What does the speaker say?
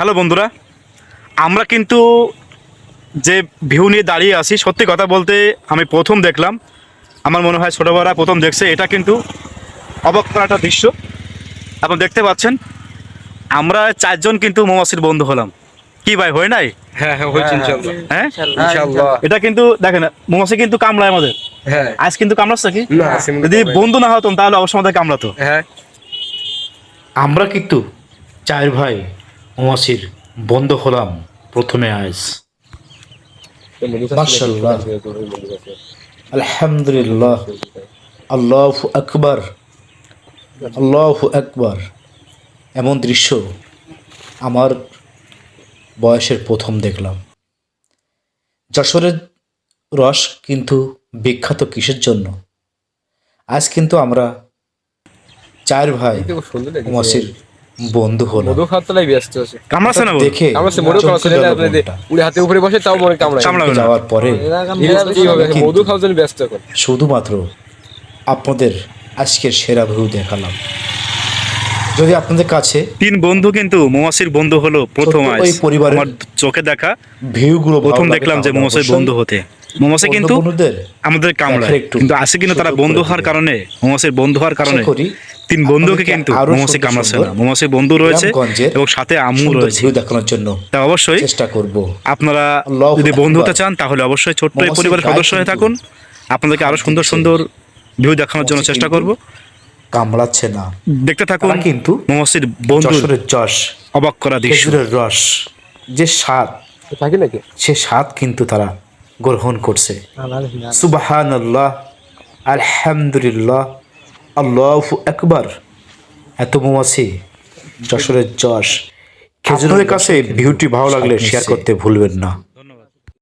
Hello বন্ধুরা আমরা কিন্তু যে ভিউ নিয়ে দাঁড়িয়ে আছি সত্যি কথা বলতে আমি প্রথম দেখলাম। আমার মনে হয় ছোটোবেলা প্রথম দেখছে এটা কিন্তু অবাক করা একটা দৃশ্য। আপনি দেখতে পাচ্ছেন আমরা চারজন কিন্তু মৌমাছির বন্ধু হলাম। কি ভাই হয় নাই? হ্যাঁ হ্যাঁ হ্যাঁ ইনশাল্লাহ। এটা কিন্তু দেখেন মৌমাছি কিন্তু কামড়ায় আমাদের। হ্যাঁ। আজ কিন্তু কামড়াচ্ছে কি যদি বন্ধু না হতাম তাহলে অবশ্যই আমাদের কামড়াতো। হ্যাঁ। আমরা কিন্তু চার ভাই মৌমাছির বন্ধ হলাম প্রথমে আজ মাশাআল্লাহ। আলহামদুলিল্লাহ। আল্লাহ আকবার। আল্লাহ আকবার। এমন দৃশ্য আমার বয়সের প্রথম দেখলাম। যশোরের রস কিন্তু বিখ্যাত কিসের জন্য? আজ কিন্তু আমরা চার ভাই। মৌমাছির বন্ধু হলাম মধু খাওয়াতে লাই ব্যস্ত আছে। কামড়াচ্ছে না দেখে সে মধু গেল নাই মনটা। উড়ে হাতে উপরে বসে তাও মনে কামড়ায়। কামড়াবে যাওয়ার পরে মধু খাওয়ার জন্য ব্যস্ত এখন। শুধুমাত্র আপনাদের আজকের সেরা ভিউ দেখালাম। যদি আপনাদের কাছে তিন বন্ধু কিন্তু মৌমাছির বন্ধু হলো প্রথম ওই পরিবারের- আমার চোখে দেখা ভিউগুলো ভালো প্রথম দেখলাম যে মৌমাছির বন্ধু হতে। মৌমাছি কিন্তু আমাদের কামড়ায়। একটু কিন্তু আসে কিন্তু তারা বন্ধু হওয়ার কারণে মৌমাছির বন্ধু হওয়ার কারণে। করি তিন বন্ধুকে কিন্তু সুন্দর কামড়াচ্ছে না। বন্ধু রয়েছে এবং সাথে আম্মু রয়েছে। দেখানোর জন্য তা অবশ্যই চেষ্টা করব। আপনারা যদি বন্ধু হতে চান তাহলে অবশ্যই ছোট্ট এই পরিবারের সদস্য হয়ে থাকুন। আপনাদেরকে আরও সুন্দর সুন্দর ভিউ দেখানোর জন্য চেষ্টা করব। কামড়াচ্ছে না। দেখতে থাকুন কিন্তু মৌমাছির বন্ধু যশ অবাক করা দৃশ্য। রস যে স্বাদ থাকি নাকি? সে স্বাদ কিন্তু তারা গ্রহণ করছে। সুবাহান আলহামদুলিল্লাহ। আল্লাহ একবার এত মৌমাছি যশোরের যশ। খেজুরের কাছে ভিউটি ভালো লাগলে শেয়ার করতে ভুলবেন না।